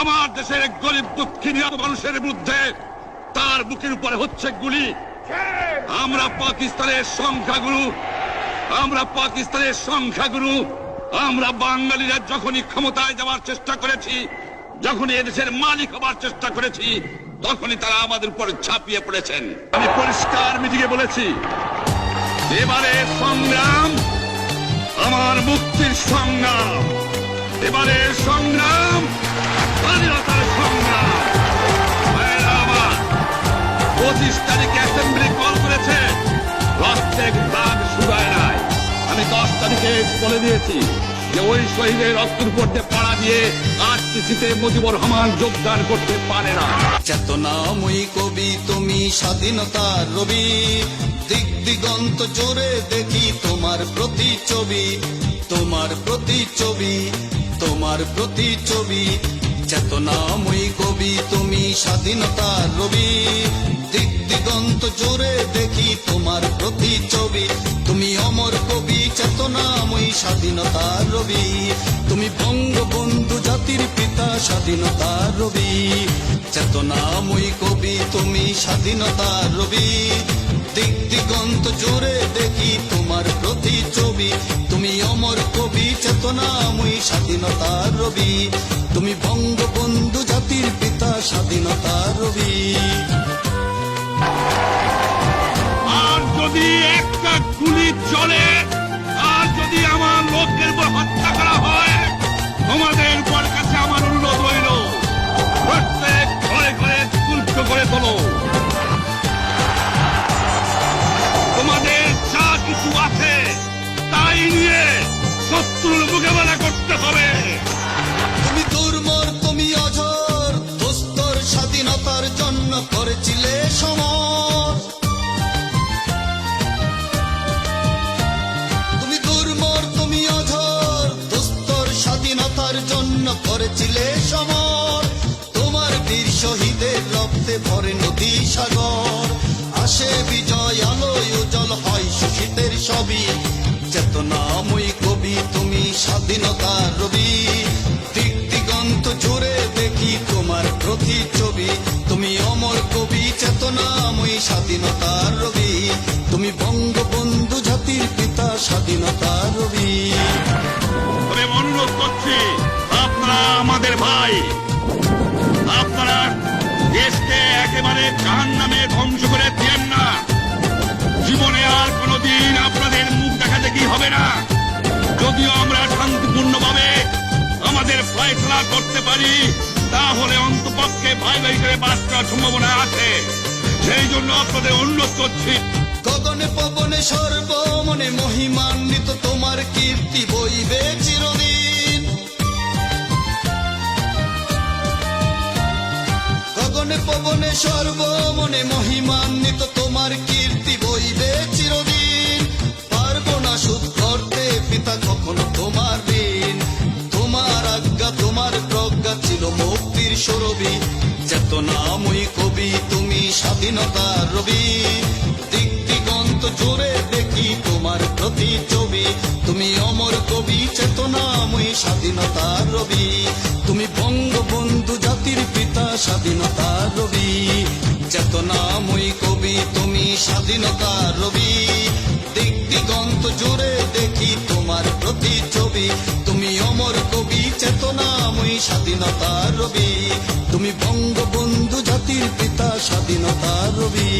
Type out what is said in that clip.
আমার দেশের গরিব দুঃখী মানুষের বিরুদ্ধে তার বুকের উপরে হচ্ছে গুলি। আমরা পাকিস্তানের সংখ্যাগুরু। আমরা পাকিস্তানের সংখ্যাগুরু। আমরা বাঙালিরা যখনই ক্ষমতায় যাওয়ার চেষ্টা করেছি, যখনই এদেশের মালিক হবার চেষ্টা করেছি, তখনই তারা আমাদের উপর ঝাঁপিয়ে পড়েছেন। আমি পরিষ্কার মিটিংয়ে বলেছি, এবারে সংগ্রাম আমার মুক্তির সংগ্রাম। এবারে সংগ্রাম যোগদান করতে পারে না। চেতনাময়ী কবি, তুমি স্বাধীনতার রবি। দিক দিগন্ত জোরে দেখি তোমার প্রতিচ্ছবি। তোমার প্রতিচ্ছবি তোমার প্রতিচ্ছবি। চেতনাময়ী কবি, তুমি স্বাধীনতার রবি। দিক দিগন্ত জোরে দেখি তোমার প্রতিচ্ছবি তুমি অমর কবি, চেতনাময়ী স্বাধীনতার রবি। তুমি বঙ্গবন্ধু জাতির পিতা স্বাধীনতার রবি। চেতনাময়ী কবি, তুমি স্বাধীনতার রবি। দিক দিগন্ত দেখি তোমার প্রতিচ্ছবি তুমি অমর কবি চেতনাময়ী স্বাধীনতার রবি। তুমি বঙ্গবন্ধু জাতির পিতা, স্বাধীনতার রবি। আর যদি একটা গুলি চলে, আর যদি আমার লোকের হত্যা করা হয় করেছিলে সমর, তোমার বীর শহীদের রক্তে ভরে নদী সাগর। আসে বিজয় আলোয় উজ্জ্বল হয় শোষিতের সবই চেতনাময়ী কবি, তুমি স্বাধীনতার রবি। দিক দিগন্ত জুড়ে দেখি তোমার প্রতি তুমি জাহান নামে ধ্বংস করে দিয়েন না। জীবনে আর কোনোদিন আপনাদের মুখ দেখা দেখি হবে না? যদিও আমরা শান্তিপূর্ণভাবে আমাদের ফয়সলা করতে পারি, তাহলে অন্তপক্ষে ভাই ভাই করে বাস করার সম্ভাবনা আছে। সেই জন্য আপনাদের অনুরোধ করছি। গগনে, পবনে, সর্বমনে মহিমান্বিত পবনে সর্বমনে মহিমান্বিত তোমার কীর্তি বইবে চিরদিন। পারব না সুদ করতে পিতা কখনো তোমার ঋণ। তোমার আজ্ঞা, তোমার প্রজ্ঞা ছিল মুক্তির সরবি চেতনাময়ী কবি, তুমি স্বাধীনতার রবি। দিক দিগন্ত জোরে দেখি তোমার প্রতিচ্ছবি। তুমি অমর কবি, চেতনাময়ী স্বাধীনতার রবি। স্বাধীনতা রবি। চেতনাময়ী কবি, তুমি স্বাধীনতা রবি। দিক দিগন্ত জুড়ে দেখি তোমার প্রতি ছবি তুমি অমর কবি চেতনাময়ী স্বাধীনতা রবি। তুমি বঙ্গবন্ধু জাতির পিতা, স্বাধীনতা রবি।